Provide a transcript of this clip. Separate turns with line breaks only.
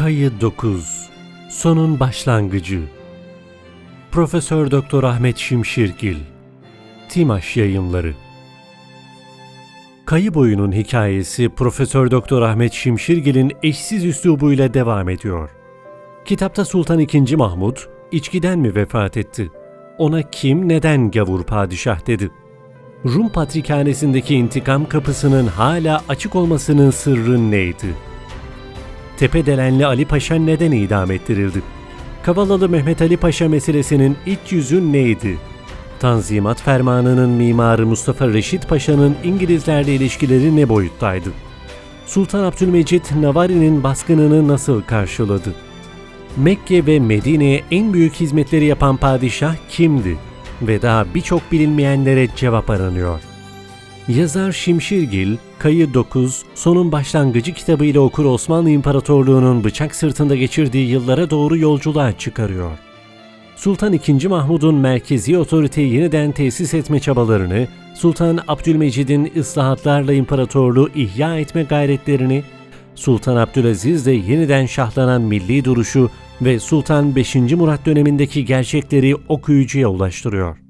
Kayı 9 Sonun Başlangıcı Profesör Doktor Ahmet Şimşirgil Timaş Yayınları Kayı Boyu'nun hikayesi Profesör Doktor Ahmet Şimşirgil'in eşsiz üslubuyla devam ediyor. Kitapta Sultan II. Mahmud içkiden mi vefat etti? Ona kim neden gavur padişah dedi? Rum Patrikhanesi'ndeki intikam kapısının hala açık olmasının sırrı neydi? Tepedelenli Ali Paşa neden idam ettirildi? Kavalalı Mehmet Ali Paşa meselesinin iç yüzü neydi? Tanzimat Fermanı'nın mimarı Mustafa Reşit Paşa'nın İngilizlerle ilişkileri ne boyuttaydı? Sultan Abdülmecit Navari'nin baskınını nasıl karşıladı? Mekke ve Medine'ye en büyük hizmetleri yapan padişah kimdi? Ve daha birçok bilinmeyenlere cevap aranıyor. Yazar Şimşirgil, Kayı 9, Sonun Başlangıcı kitabı ile okur Osmanlı İmparatorluğu'nun bıçak sırtında geçirdiği yıllara doğru yolculuğa çıkarıyor. Sultan II. Mahmud'un merkezi otoriteyi yeniden tesis etme çabalarını, Sultan Abdülmecid'in ıslahatlarla imparatorluğu ihya etme gayretlerini, Sultan Abdülaziz'de yeniden şahlanan milli duruşu ve Sultan 5. Murat dönemindeki gerçekleri okuyucuya ulaştırıyor.